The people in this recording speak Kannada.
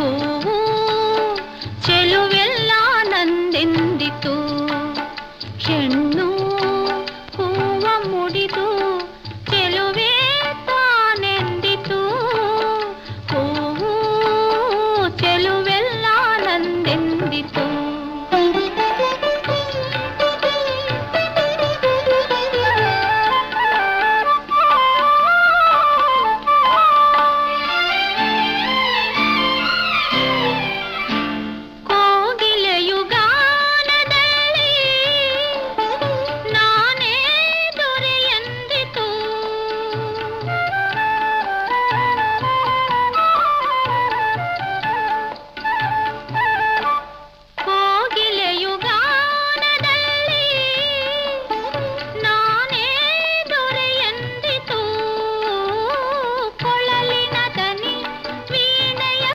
ಹೂವು ಚೆಲುವೆಲ್ಲ ನಂದೆಂದಿತು. ಕ್ಷಣ